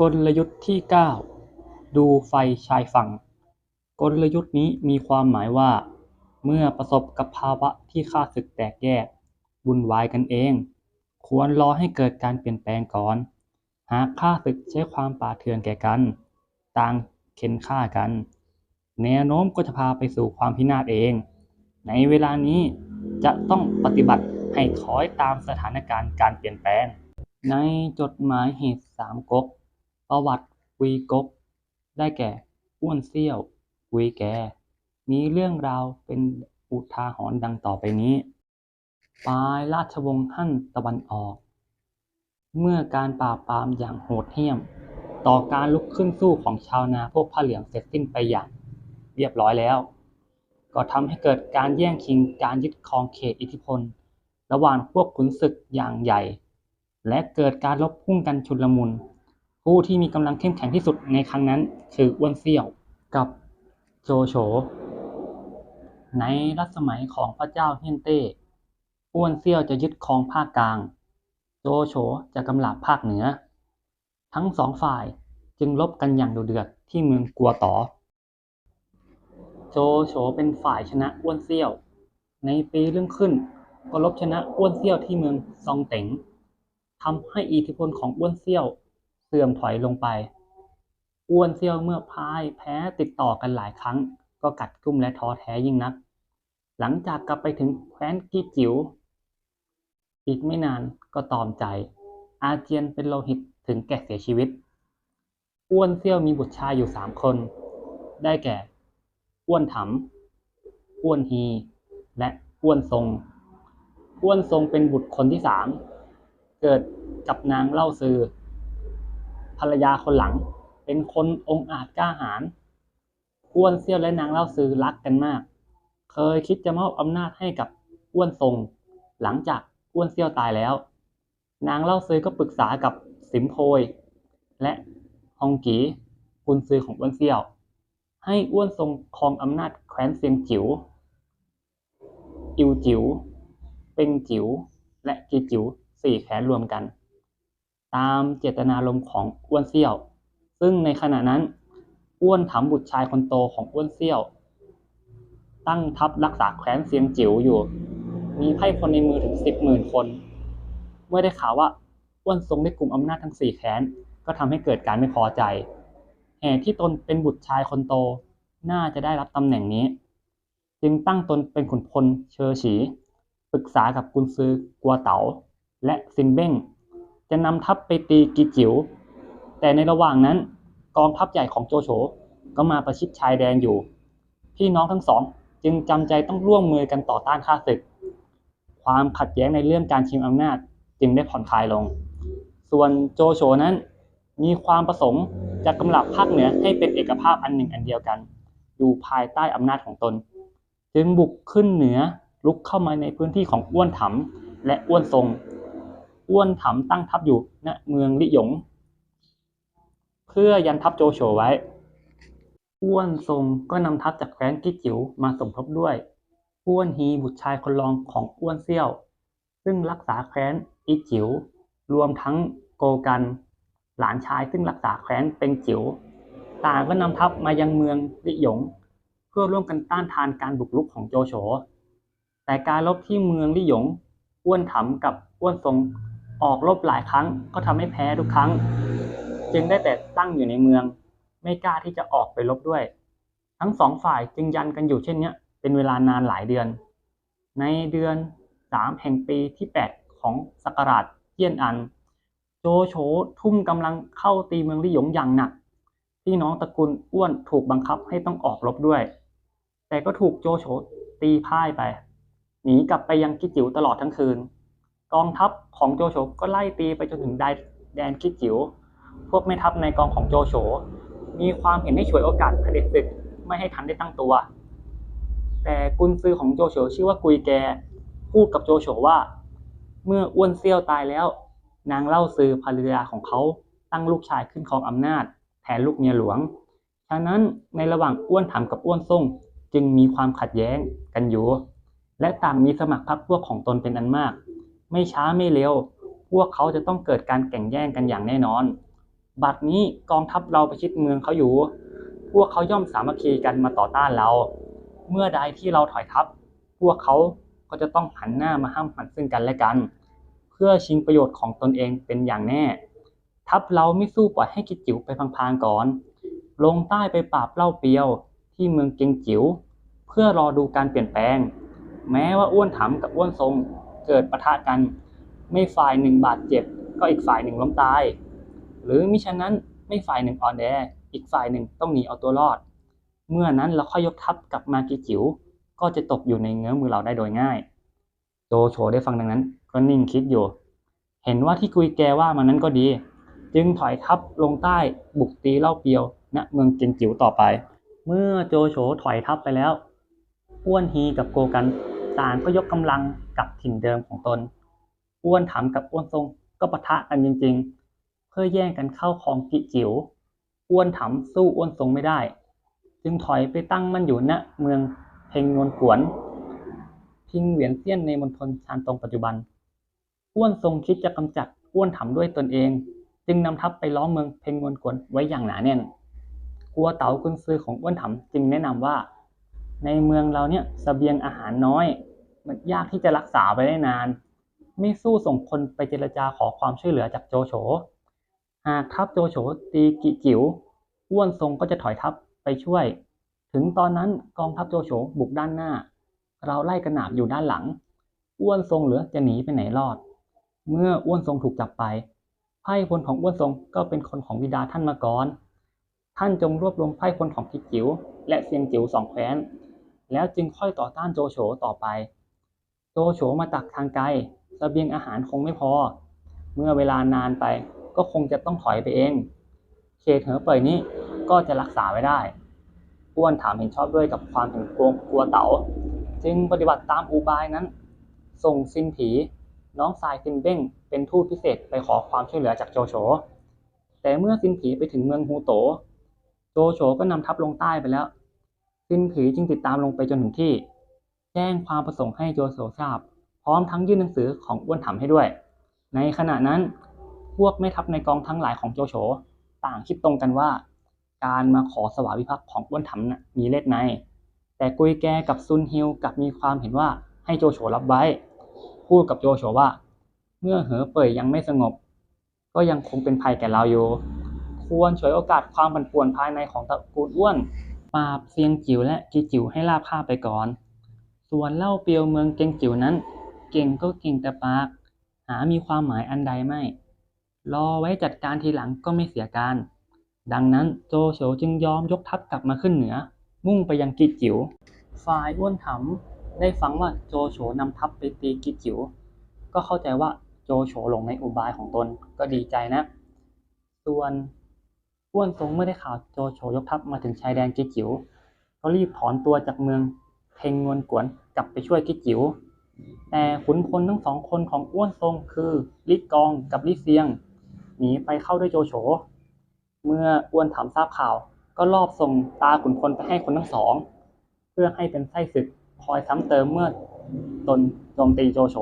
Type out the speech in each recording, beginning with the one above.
กลยุทธ์ที่9ดูไฟชายฝั่ง กลยุทธ์นี้มีความหมายว่า เมื่อประสบกับภาวะที่ข้าศึกแตกแยกวุ่นวายกันเอง ควรรอให้เกิดการเปลี่ยนแปลงก่อน หากข้าศึกใช้ความป่าเถื่อนแก่กัน ต่างเข็นฆ่ากัน แนวโน้มก็จะพาไปสู่ความพินาศเอง ในเวลานี้จะต้องปฏิบัติให้ถอยตามสถานการณ์การเปลี่ยนแปลง ในจดหมายเหตุสามก๊ก ประวัติกุยก๊ก ได้แก่อ้วนเซี่ยวกุยแกมีเรื่องราวเป็นอุทาหรณ์ดังต่อไปนี้ ปลายราชวงศ์ฮั่นตะวันออก เมื่อการปราบปรามอย่างโหดเหี้ยม ต่อการลุกขึ้นสู้ของชาวนาพวกผ้าเหลืองเสร็จสิ้นไปอย่าง เรียบร้อยแล้ว ก็ทำให้เกิดการแย่งชิงการยึดครองเขตอิทธิพล ระหว่างพวกขุนศึกอย่างใหญ่ และเกิดการรบพุ่งกันชุลมุน ผู้ที่มีกำลังเข้มแข็งที่สุดในครั้งนั้นคืออ้วนเซี่ยวกับโจโฉในรัชสมัยของพระเจ้าเฮียนเต้อ้วนเซี่ยวจะยึดครองภาคกลาง โจโฉจะกำราบภาคเหนือ ทั้งสองฝ่ายจึงรบกันอย่างดุเดือดที่เมืองกัวต๋อโจโฉเป็นฝ่ายชนะอ้วนเซี่ยว ในปีเรุ่องขึ้นก็รบชนะอ้วนเซี่ยวที่เมืองซองเต็งทำให้อิทธิพลของอ้วนเซี่ยว เสื่อมถอยลงไป อ้วนเซี่ยวเมื่อพ่ายแพ้ติดต่อกันหลายครั้ง ก็กัดกุ้มและท้อแท้ยิ่งนัก หลังจากกลับไปถึงแคว้นกีจิ๋วอีกไม่นานก็ตอมใจ อาเจียนเป็นโลหิตถึงแก่เสียชีวิต อ้วนเซี่ยวมีบุตรชายอยู่สามคน ได้แก่ อ้วนถำอ้วนฮี และอ้วนทรง อ้วนทรงเป็นบุตรคนที่สาม เกิดกับนางเล่าซือ ภรรยาคนหลัง เป็นคนองอาจกล้าหาญอ้วนเซี่ยวและนางเล่าซื้อรักกันมาก เคยคิดจะมอบอำนาจให้กับอ้วนทรง หลังจากอ้วนเซี่ยวตายแล้ว นางเล่าซื้อก็ปรึกษากับสิมโพย และฮองกีกุนซือของอ้วนเซี่ยว ให้อ้วนทรงครองอำนาจแคว้นเซียงจิ๋ว อิวจิ๋ว เป็งจิ๋ว และกีจิ๋วสี่แขนรวมกัน ตามเจตนารมณ์ของอ้วนเซี่ยว ซึ่งในขณะนั้นอ้วนถามบุตรชายคนโตของอ้วนเซี่ยว ตั้งทัพรักษาแคว้นเซียงจิ๋วอยู่ มีไพร่พลในมือถึงสิบหมื่นคน เมื่อได้ข่าวว่าอ้วนทรงได้กลุ่มอำนาจทั้งสี่แขนก็ทำให้เกิดการไม่พอใจแห่ที่ตนเป็นบุตรชายคนโต น่าจะได้รับตำแหน่งนี้ จึงตั้งตนเป็นขุนพลเชอฉีปรึกษากับกุนซือกัวเต๋าและซินเบ้ง จะนำทัพไปตีกีจิ๋วแต่ในระหว่างนั้นกองทัพใหญ่ของโจโฉก็มาประชิดชายแดนอยู่ พี่น้องทั้งสองจึงจำใจต้องร่วมมือกันต่อต้านข้าศึก ความขัดแย้งในเรื่องการชิงอำนาจจึงได้ผ่อนคลายลง ส่วนโจโฉนั้นมีความประสงค์จะกำลับภาคเหนือให้เป็นเอกภาพอันหนึ่งอันเดียวกัน อยู่ภายใต้อำนาจของตน จึงบุกขึ้นเหนือลุกเข้ามาในพื้นที่ของอ้วนถำและอ้วนทรง อ้วนถำตั้งทัพอยู่ณเมืองลิหยง เพื่อยันทัพโจโฉไว้ อ้วนทรงก็นำทัพจากแคว้นกี้จิ๋วมาสมทบด้วย อ้วนฮีบุตรชายคนรองของอ้วนเซี่ยว ซึ่งรักษาแคว้นอีจิ๋วรวมทั้งโกกันหลานชายซึ่งรักษาแคว้นเป็งจิ๋วต่างก็นำทัพมายังเมืองลิหยง เพื่อร่วมกันต้านทานการบุกรุกของโจโฉแต่การรบที่เมืองลิหยง อ้วนถำกับอ้วนทรง ออกรบหลายครั้งก็ทำให้แพ้ทุกครั้ง จึงได้แต่ตั้งอยู่ในเมือง ไม่กล้าที่จะออกไปรบด้วย ทั้งสองฝ่ายจึงยันกันอยู่เช่นนี้เป็นเวลานานหลายเดือน ในเดือนสามแห่งปีที่แปดของศักราชเจี้ยนอัน โจโฉทุ่มกำลังเข้าตีเมืองลี่หยงอย่างหนักพี่น้องตระกูลอ้วนถูกบังคับให้ต้องออกรบด้วย แต่ก็ถูกโจโฉตีพ่ายไป หนีกลับไปยังกิจิ๋วตลอดทั้งคืน กองทัพของโจโฉก็ไล่ตีไปจนถึงแดนกิดจิ๋วพวกแม่ทัพในกองของโจโฉมีความเห็นให้ฉวยโอกาสเผด็จศึกไม่ให้ทันได้ตั้งตัว แต่กุนซือของโจโฉชื่อว่ากุยแกพูดกับโจโฉว่า เมื่ออ้วนเซี่ยวตายแล้ว นางเล่าซือภรรยาของเขาตั้งลูกชายขึ้นครองอำนาจ แทนลูกเมียหลวงฉะนั้นในระหว่างอ้วนถำกับอ้วนส่งจึงมีความขัดแย้งกันอยู่ และต่างมีสมัครพรรคพวกของตนเป็นอันมาก ไม่ช้าไม่เร็ว พวกเขาจะต้องเกิดการแข่งแย่งกันอย่างแน่นอน บัดนี้กองทัพเราประชิดเมืองเขาอยู่ พวกเขาย่อมสามัคคีกันมาต่อต้านเรา เมื่อใดที่เราถอยทัพ พวกเขาก็จะต้องหันหน้ามาห้ามหันซึ่งกันและกัน เพื่อชิงประโยชน์ของตนเองเป็นอย่างแน่ ทัพเราไม่สู้ปล่อยให้กิจจิ๋วไปพังๆก่อน ลงใต้ไปปราบเล่าเปียวที่เมืองเกงจิ๋วเพื่อรอดูการเปลี่ยนแปลง แม้ว่าอ้วนถำกับอ้วนทรง เกิดปะทะกันไม่ฝ่ายหนึ่งบาดเจ็บ ก็อีกฝ่ายหนึ่งล้มตาย หรือมิฉะนั้นไม่ฝ่ายหนึ่งอ่อนแออีกฝ่ายหนึ่งต้องหนีเอาตัวรอด เมื่อนั้นเราค่อยยกทัพกลับมากีจิ๋วก็จะตกอยู่ในเงื้อมือเราได้โดยง่าย โจโฉได้ฟังดังนั้นก็นิ่งคิดอยู่ เห็นว่าที่กุยแกว่ามานั้นก็ดี จึงถอยทัพลงใต้บุกตีเล่าเปียวณเมืองเจยงจิ๋วต่อไป เมื่อโจโฉถอยทัพไปแล้ว อ้วนฮีกับโกกัน ตางก็ยกกำลังกับถิ่นเดิมของตน อ้วนถามกับอ้วนทรงก็ปะทะกันจริง ๆ เพื่อแย่งกันเข้าของกิจิ๋ว อ้วนถามสู้อ้วนทรงไม่ได้ จึงถอยไปตั้งมันอยู่ณเมืองเฮงนวนกวน พิงเหวียนเซียนในมณฑลชานตงปัจจุบัน อ้วนทรงคิดจะกำจัดอ้วนถามด้วยตนเอง จึงนำทัพไปล้อมเมืองเฮงนวนกวนไว้อย่างหนาแน่นกลัวเต๋ากุนซือของอ้วนถามจึงแนะนำว่าในเมืองเราเนี่ยสเสบียงอาหารน้อย มันยากที่จะรักษาไว้ได้นาน ไม่สู้ส่งคนไปเจรจาขอความช่วยเหลือจากโจโฉ หากทัพโจโฉตีกิจิ๋วอ้วนทรงก็จะถอยทัพไปช่วย ถึงตอนนั้นกองทัพโจโฉบุกด้านหน้า เราไล่กระหนาบอยู่ด้านหลัง อ้วนทรงเหลือจะหนีไปไหนรอด เมื่ออ้วนทรงถูกจับไปไพ่พลของอ้วนทรงก็เป็นคนของบิดาท่านมาก่อน ท่านจงรวบรวมไพ่พลของกิจิ๋วและเซียงจิ๋วสองแคว้น แล้วจึงค่อยต่อต้านโจโฉต่อไป โจโฉมาตักทางไกลสเสบียงอาหารคงไม่พอ เมื่อเวลานานไปก็คงจะต้องถอยไปเอง เขตเหอเป่ยนี้ก็จะรักษาไว้ได้อ้วนถามเห็นชอบด้วยกับความเห็นกลัวกลัวเต๋า จึงปฏิบัติตามอุบายนั้น ส่งซินผี น้องชายซินเบ้งเป็นทูตพิเศษไปขอความช่วยเหลือจากโจโฉ แต่เมื่อซินผีไปถึงเมืองฮูโต โจโฉก็นำทัพลงใต้ไปแล้ว ซินผีจึงติดตามลงไปจนถึงที่ แจ้งความประสงค์ให้โจโฉทราบ พร้อมทั้งยื่นหนังสือของอ้วนถำให้ด้วย ในขณะนั้นพวกแม่ทัพในกองทั้งหลายของโจโฉต่างคิดตรงกันว่า การมาขอสวาวิภักดิ์ของอ้วนถำนะมีเล็ดใน แต่กุยแกกับซุนฮิวกับมีความเห็นว่าให้โจโฉรับไว้ พูดกับโจโฉว่า เมื่อเหอเป่ยยังไม่สงบ ก็ยังคงเป็นภัยแก่เราอยู่ ควรฉวยโอกาสความผันป่วนภายในของตระกูลอ้วนปราบเซียงจิ๋วและกีจิ๋วให้ลาบคาไปก่อน ส่วนเล่าเปียวเมืองเกงจิ๋วนั้น เก่งก็เก่งแต่ปาก หามีความหมายอันใดไม่ รอไว้จัดการทีหลังก็ไม่เสียการ ดังนั้นโจโฉจึงยอมยกทัพกลับมาขึ้นเหนือ มุ่งไปยังกีจิ๋วฝ่ายอ้วนถำได้ฟังว่าโจโฉนำทัพไปตีกีจิ๋วก็เข้าใจว่าโจโฉหลงในอุบายของตนก็ดีใจนะ ส่วนอ้วนทรงเมื่อได้ข่าวโจโฉยกทัพมาถึงชายแดนกีจิ๋วก็รีบถอนตัวจากเมืองเทงงวนกวน ลับไปช่วยกีจิ๋วแต่ขุนพลทั้งสองคนของอ้วนทรงคือลิกองกับลิเซียง หนีไปเข้าด้วยโจโฉเมื่ออ้วนถามทราบข่าว ก็ลอบส่งตาขุนพลไปให้คนทั้งสอง เพื่อให้เป็นไส้ศึกคอยซ้ำเติมเมื่อตนโจมตีโจโฉ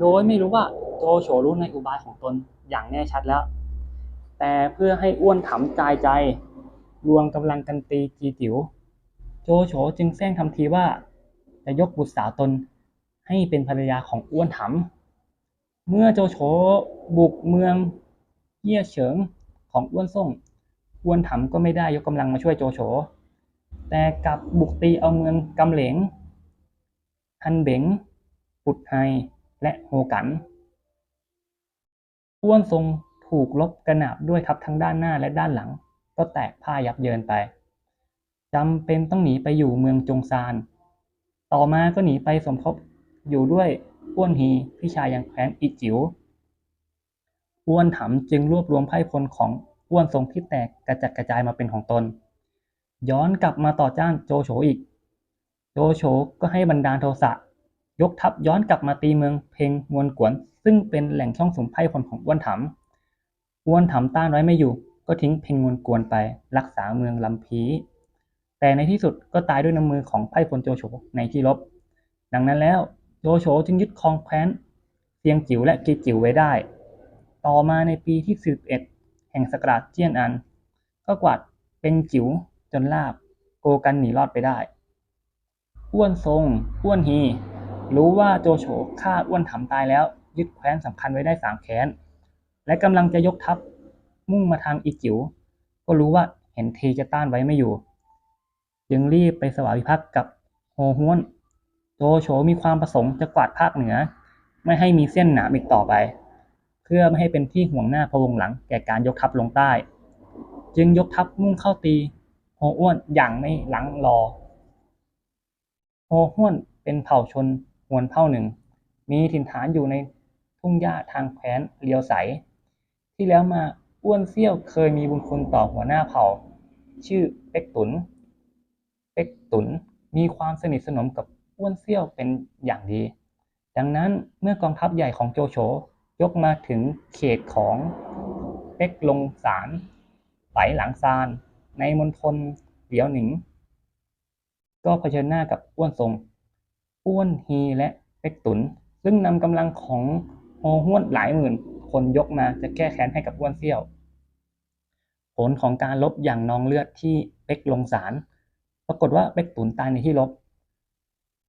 โดยไม่รู้ว่าโจโฉรู้ในอุบายของตนอย่างแน่ชัดแล้ว แต่เพื่อให้อ้วนถำจายใจ รวมกำลังกันตีจีจิ๋วโจโฉจึงแซงทำทีว่า จะยกบุตรสาวตนให้เป็นภรรยาของอ้วนถำเมื่อโจโฉบุกเมืองเยี่ยเฉิงของอ้วนส่งอ้วนถำก็ไม่ได้ยกกำลังมาช่วยโจโฉแต่กลับบุกตีเอาเมืองกำเหลงฮันเบงปุดไฮและโฮกันอ้วนทรงถูกลบกระหนาบด้วยทัพทั้งด้านหน้าและด้านหลัง ก็แตกพ่ายับเยินไปจำเป็นต้องหนีไปอยู่เมืองจงซาน ต่อมาก็หนีไปสมทบอยู่ด้วยอ้วนฮีพี่ชายยังแคว้นอิจิ๋วอ้วนถำจึงรวบรวมไพ่พลของอ้วนทรงที่แตกกระจัดกระจายมาเป็นของตน ย้อนกลับมาต่อจ้านโจโฉอีก โจโฉก็ให้บรรดาโทสะยกทัพย้อนกลับมาตีเมืองเพงงวนกวน ซึ่งเป็นแหล่งช่องสุมไพ่พลของอ้วนถำอ้วนถำต้านไว้ไม่อยู่ ก็ทิ้งเพงงวนกวนไป รักษาเมืองลำพี แต่ในที่สุดก็ตายด้วยน้ำมือของไพร่พลโจโฉในที่รบ ดังนั้นแล้วโจโฉจึงยึดครองแคว้นเซียงจิ๋วและกีจิ๋วไว้ได้ ต่อมาในปีที่11แห่งสกราดเจียนอัน ก็กวาดเป็นจิ๋วจนลาบโกกันหนีรอดไปได้ อ้วนทรง อ้วนฮี รู้ว่าโจโฉฆ่าอ้วนถำตายแล้ว ยึดแคว้นสำคัญไว้ได้สามแคว้น และกำลังจะยกทัพมุ่งมาทางอีจิ๋วก็รู้ว่าเห็นทีจะต้านไว้ไม่อยู่ จึงรีบไปสวามิภักดิ์กับโฮฮ้วน โจโฉมีความประสงค์จะกวาดภาคเหนือ ไม่ให้มีเส้นหนามอีกต่อไป เพื่อไม่ให้เป็นที่ห่วงหน้าพะวงหลังแก่การยกทัพลงใต้ จึงยกทัพมุ่งเข้าตีโฮอ้วนอย่างไม่หลังรอโฮห้วนเป็นเผ่าชนหวนเผ่าหนึ่ง มีถิ่นฐานอยู่ในทุ่งหญ้าทางแคว้นเลียวใส ที่แล้วมาอ้วนเซี่ยวเคยมีบุญคุณต่อหัวหน้าเผ่า ชื่อเป็กตุน เป็กตุนมีความสนิทสนมกับอ้วนเซี่ยวเป็นอย่างดี ดังนั้นเมื่อกองทัพใหญ่ของโจโฉยกมาถึงเขตของเป็กลงสารไหลหลังซาน ในมณฑลเหลียวหนิง ก็เผชิญหน้ากับอ้วนทรง อ้วนฮีและเป็กตุน ซึ่งนำกำลังของโฮห้วนหลายหมื่นคนยกมาจะแก้แค้นให้กับอ้วนเซี่ยว ผลของการลบอย่างนองเลือดที่เป็กลงสาร ปรากฏว่าเป็กตุนตายในที่ลบ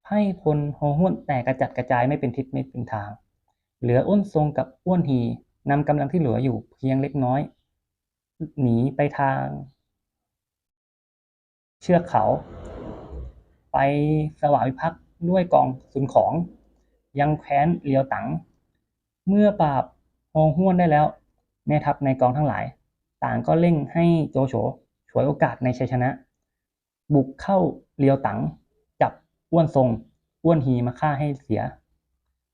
ไพ่พลโฮห้วนแตกกระจัดกระจายไม่เป็นทิศไม่เป็นทาง เหลืออ้นทรงกับอ้วนฮีนำกำลังที่เหลืออยู่เพียงเล็กน้อย หนีไปทาง เชือกเขา ไปสวามิภักด้วยกองสุนของ ยังแคว้นเลียวตัง เมื่อปราบโฮห้วนได้แล้ว แม่ทัพในกองทั้งหลาย ต่างก็เร่งให้โจโฉฉวยโอกาสในชัยชนะ บุกเข้าเลียวตังจับอ้วนทรง อ้วนฮีมาฆ่าให้เสีย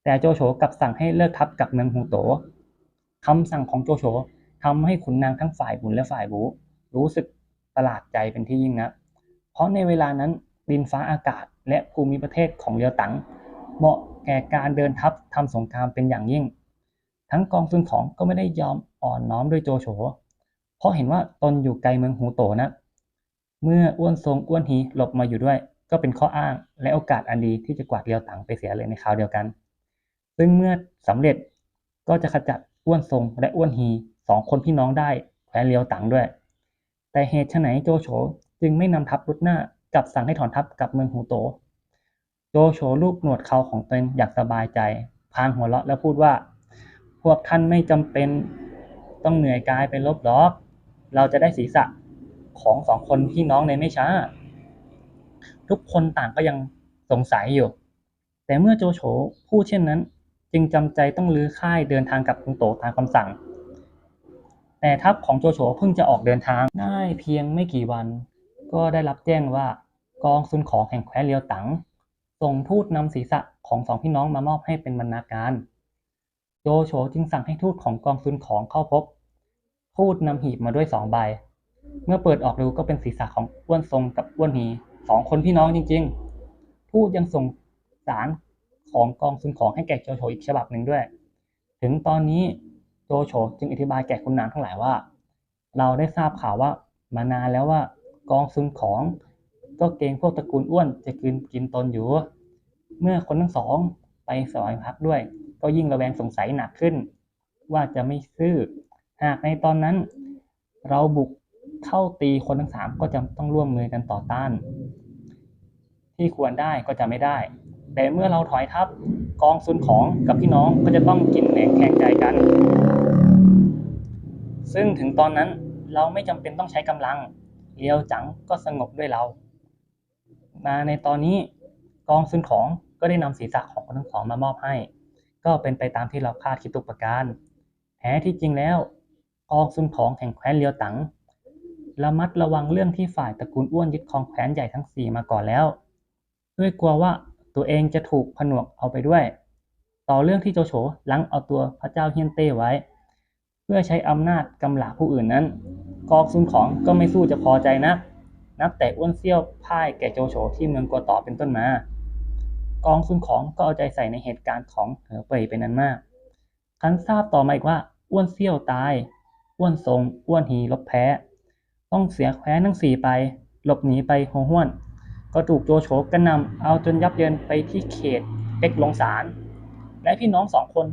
แต่โจโฉกลับสั่งให้เลิกทัพกับเมืองฮูโตคำสั่งของโจโฉทำให้ขุนนางทั้งฝ่ายบุญและฝ่ายบูรู้สึกประหลาดใจเป็นที่ยิ่งนักเพราะในเวลานั้นดินฟ้าอากาศและภูมิประเทศของเลียวตังเหมาะแก่การเดินทัพทำสงครามเป็นอย่างยิ่ง ทั้งกองซุนของก็ไม่ได้ยอมอ่อนน้อมด้วยโจโฉเพราะเห็นว่าตนอยู่ไกลเมืองหูโตนะ เมื่ออ้วนทรงอ้วนฮีหลบมาอยู่ด้วย ก็เป็นข้ออ้างและโอกาสอันดีที่จะกวาดเลียวตังไปเสียเลยในคราวเดียวกัน ซึ่งเมื่อสำเร็จก็จะขจัดอ้วนทรงและอ้วนฮีสองคนพี่น้องได้แคว้นเลียวตังด้วย แต่เหตุไฉนโจโฉจึงไม่นำทัพรุดหน้ากลับสั่งให้ถอนทัพกลับเมืองหูโต โจโฉลูบหนวดเขาของตนอย่างสบายใจพางหัวเราะแล้วพูดว่า พวกท่านไม่จำเป็นต้องเหนื่อยกายไปลบหรอก เราจะได้ศีรษะ ของสองคนพี่น้องในไม่ช้า ทุกคนต่างก็ยังสงสัยอยู่ แต่เมื่อโจโฉพูดเช่นนั้น จึงจำใจต้องลื้อค่ายเดินทางกลับกรุงโตตามคำสั่ง แต่ทัพของโจโฉเพิ่งจะออกเดินทางได้เพียงไม่กี่วัน ก็ได้รับแจ้งว่ากองซุนของแห่งแคว้นเลียวตังส่งทูตนำศีรษะของสองพี่น้องมามอบให้เป็นบรรณาการ โจโฉจึงสั่งให้ทูตของกองซุนของเข้าพบ ทูตนำหีบมาด้วยสองใบ เมื่อเปิดออกดูก็เป็นศีรษะของอ้วนทรงกับอ้วนฮีสองคนพี่น้องจริง ๆ ทูตยังส่งสารของกองซุนของให้แก่โจโฉอีกฉบับหนึ่งด้วย ถึงตอนนี้โจโฉจึงอธิบายแก่คุณนางทั้งหลายว่า เราได้ทราบข่าวว่ามานานแล้วว่ากองซุนของก็เกรงพวกตระกูลอ้วนจะกินกินตนอยู่ เมื่อคนทั้งสองไปสวยพักด้วย ก็ยิ่งระแวงสงสัยหนักขึ้น ว่าจะไม่ซื่อ หากในตอนนั้น เราบุก เข้าตีคนทั้งสามก็จะต้องร่วมมือกันต่อต้าน ที่ควรได้ก็จะไม่ได้ แต่เมื่อเราถอยทัพกองซุนของกับพี่น้องก็จะต้องกินแหนงแข่งใจกัน ซึ่งถึงตอนนั้นเราไม่จำเป็นต้องใช้กำลังเลียวจังก็สงบด้วยเรามาในตอนนี้กองซุนของก็ได้นำศีรษะของคนทั้งสองมามอบให้ ก็เป็นไปตามที่เราคาดคิดทุกประการแท้ที่จริงแล้วกองซุนของแห่งแคว้นเลียวตัง ระมัดระวังเรื่องที่ฝ่ายตระกูลอ้วนยึดครองแคว้นใหญ่ทั้งสี่มาก่อนแล้ว ด้วยกลัวว่าตัวเองจะถูกผนวกเอาไปด้วย ต่อเรื่องที่โจโฉลังเอาตัวพระเจ้าเฮียนเต้ไว้ เพื่อใช้อำนาจกำลาผู้อื่นนั้น กองซุนของก็ไม่สู้จะพอใจนะนับแต่อ้วนเซี่ยวพ่ายแก่โจโฉที่เมืองกัวต่อเป็นต้นมา กองซุนของก็เอาใจใส่ในเหตุการณ์ของเหอเป่ยเป็นนั้นมาก คันทราบต่อมาอีกว่าอ้วนเซี่ยวตาย อ้วนทรง อ้วนฮีลบแพ้ ต้องเสียแคว้นทั้งสี่ไป หลบหนีไปโฮห้วน ก็ถูกโจโฉกระนำเอาจนยับเยินไปที่เขตเป็กลงสาร และพี่น้องสองคน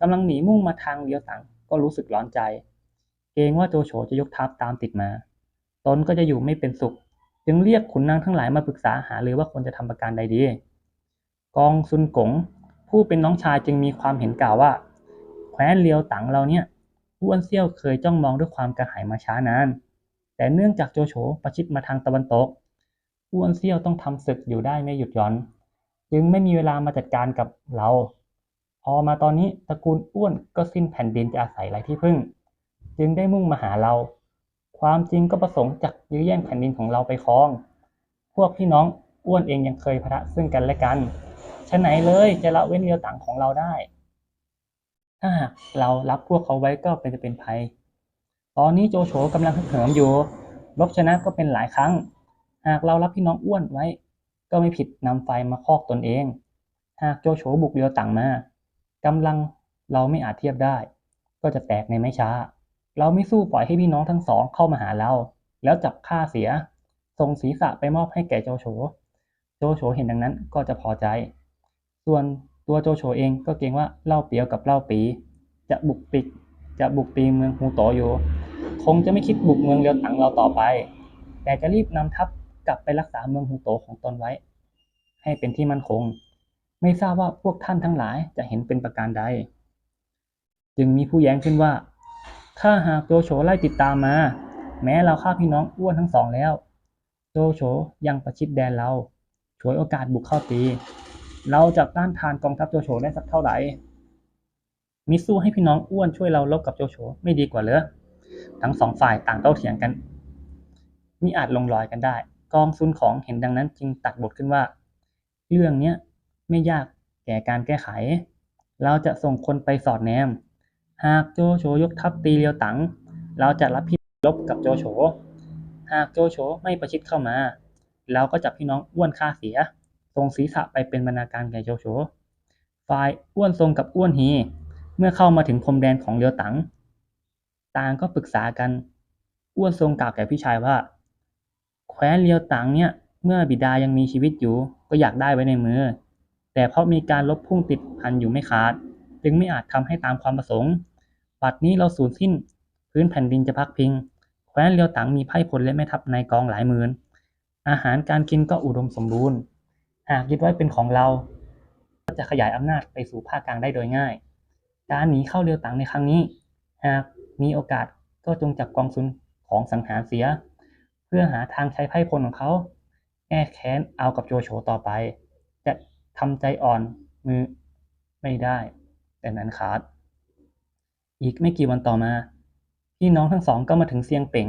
กำลังหนีมุ่งมาทางเลียวตังก็รู้สึกร้อนใจ เกรงว่าโจโฉจะยกทัพตามติดมาตนก็จะอยู่ไม่เป็นสุข จึงเรียกขุนนางทั้งหลายมาปรึกษาหารือว่าควรจะทำประการใดดี กองซุนกงผู้เป็นน้องชายจึงมีความเห็นกล่าวว่า แคว้นเลียวตังเราเนี่ยอ้วนเซี่ยวเคยจ้องมองด้วยความกระหายมาช้านาน แต่เนื่องจากโจโฉประชิดมาทางตะวันตก อ้วนเซี่ยวต้องทำศึกอยู่ได้ไม่หยุดหย่อน จึงไม่มีเวลามาจัดการกับเรา พอมาตอนนี้ตระกูลอ้วนก็สิ้นแผ่นดินจะอาศัยไรที่พึ่ง จึงได้มุ่งมาหาเรา ความจริงก็ประสงค์จากยื้อแย่งแผ่นดินของเราไปครอง พวกพี่น้องอ้วนเองยังเคยพระซึ่งกันและกันฉะไหนเลยจะละเว้นเรียวต่างของเราได้ ถ้าหากเรารับพวกเขาไว้ก็เป็นจะเป็นภัย ตอนนี้โจโฉกำลังฮึกเหิมอยู่ รบชนะก็เป็นหลายครั้ง หากเรารับพี่น้องอ้วนไว้ ก็ไม่ผิดนำไฟมาคอกตนเอง หากโจโฉบุกเรียวต่างมากำลังเราไม่อาจเทียบได้ ก็จะแตกในไม่ช้า เราไม่สู้ปล่อยให้พี่น้องทั้งสองเข้ามาหาเรา แล้วจับฆ่าเสียส่งศีรษะไปมอบให้แก่โจโฉ โจโฉเห็นดังนั้นก็จะพอใจ ส่วนตัวโจโฉเองก็เกรงว่าเล่าเปียวกับเล่าปี จะบุกปิดจะบุกตีเมืองฮูโตอยู่ คงจะไม่คิดบุกเมืองเรียวตังเราต่อไป แต่จะรีบนำทัพกลับไปรักษาเมืองฮูโตของตนไว้ ให้เป็นที่มั่นคง ไม่ทราบว่าพวกท่านทั้งหลายจะเห็นเป็นประการใด จึงมีผู้แย้งขึ้นว่า ถ้าหากโจโฉไล่ติดตามมา แม้เราฆ่าพี่น้องอ้วนทั้งสองแล้ว โจโฉยังประชิดแดนเราฉวยโอกาสบุกเข้าตี เราจะต้านทานกองทัพโจโฉได้สักเท่าไหร่มิสู้ให้พี่น้องอ้วนช่วยเราลบกับโจโฉไม่ดีกว่าเหรอ ทั้งสองฝ่ายต่างโต้เถียงกันมิอาจลงรอยกันได้ กองซุนของเห็นดังนั้นจึงตัดบทขึ้นว่า เรื่องเนี้ยไม่ยากแก่การแก้ไข เราจะส่งคนไปสอดแนม หากโจโฉยกทัพตีเลียวตัง เราจะรับพี่ลบกับโจโฉ หากโจโฉไม่ประชิดเข้ามา เราก็จับพี่น้องอ้วนฆ่าเสีย ทรงศีรษะไปเป็นบรรณาการแก่โจโฉ ฝ่ายอ้วนทรงกับอ้วนฮี เมื่อเข้ามาถึงพรมแดนของเลียวตัง ต่างก็ปรึกษากัน อ้วนทรงกล่าวแก่พี่ชายว่า แคว้นเลียวตังเนี่ย เมื่อบิดายังมีชีวิตอยู่ ก็อยากได้ไว้ในมือ แต่เพราะมีการลบพุ่งติดพันอยู่ไม่ขาด จึงไม่อาจทำให้ตามความประสงค์ปัดนี้เราสูญสิ้น พื้นแผ่นดินจะพักพิง แคว้นเลียวตังมีไพ่พลและแม่ทัพในกองหลายหมื่น อาหารการกินก็อุดมสมบูรณ์ หากยึดไว้เป็นของเรา ก็จะขยายอำนาจไปสู่ภาคกลางได้โดยง่าย การหนีเข้าเรือตังในครั้งนี้ หาก มีโอกาสก็จงจับกองซุนของสังหารเสีย เพื่อหาทางใช้ไพ่พลของเขาแก้แค้นเอากับโจโฉต่อไป จะทำใจอ่อนมือไม่ได้ แต่นั้นขาด อีกไม่กี่วันต่อมา พี่น้องทั้งสองก็มาถึงเซียงเป๋ง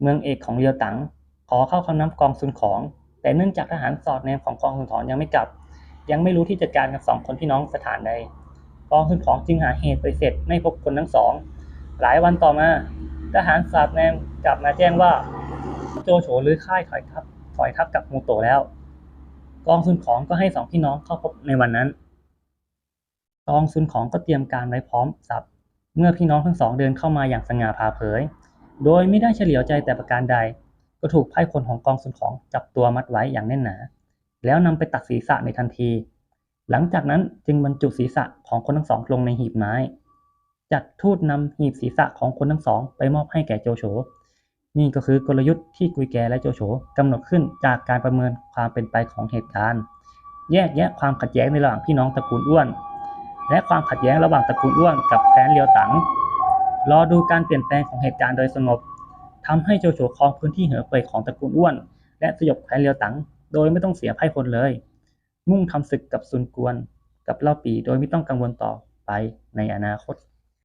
เมืองเอกของเรียวตัง ขอเข้าคำนับกองซุนของ แต่เนื่องจากทหารสอดแนมของกองซุนของยังไม่กลับ ยังไม่รู้ที่จัดการกับสองคนพี่น้องสถานใดกองซุนของจึงหาเหตุไปเสร็จไม่พบคนทั้งสอง หลายวันต่อมาทหารสาดแนมกลับมาแจ้งว่า โจโฉหรือค่ายถอยทัพถอยทัพกับมูโตแล้ว กองซุนของก็ให้สองพี่น้องเข้าพบในวันนั้น กองซุนของก็เตรียมการไว้พร้อมสับ เมื่อพี่น้องทั้งสองเดินเข้ามาอย่างสง่าผ่าเผย โดยไม่ได้เฉลียวใจแต่ประการใด ก็ถูกไพร่พลของกองซุนของจับตัวมัดไว้อย่างแน่นหนา แล้วนำไปตัดศีรษะในทันที หลังจากนั้นจึงบรรจุศีรษะของคนทั้งสองลงในหีบไม้ จัดทูตนำหีบศีรษะของคนทั้งสอง ไปมอบให้แก่โจโฉ นี่ก็คือกลยุทธ์ที่กุยแกและโจโฉกำหนดขึ้นจากการประเมินความเป็นไปของเหตุการณ์ แยกแยะความขัดแย้งในระหว่างพี่น้องตระกูลอ้วน และความขัดแย้งระหว่างตระกูลอ้วนกับแคว้นเลียวตังรอดูการเปลี่ยนแปลงของเหตุการณ์โดยสงบทำให้โจโฉครองพื้นที่เหอเป่ยของตระกูลอ้วน และสยบแคว้นเลียวตังโดยไม่ต้องเสียไพ่พลเลย มุ่งทำศึกกับซุนกวน กับเล่าปีโดยไม่ต้องกังวลต่อไปในอนาคต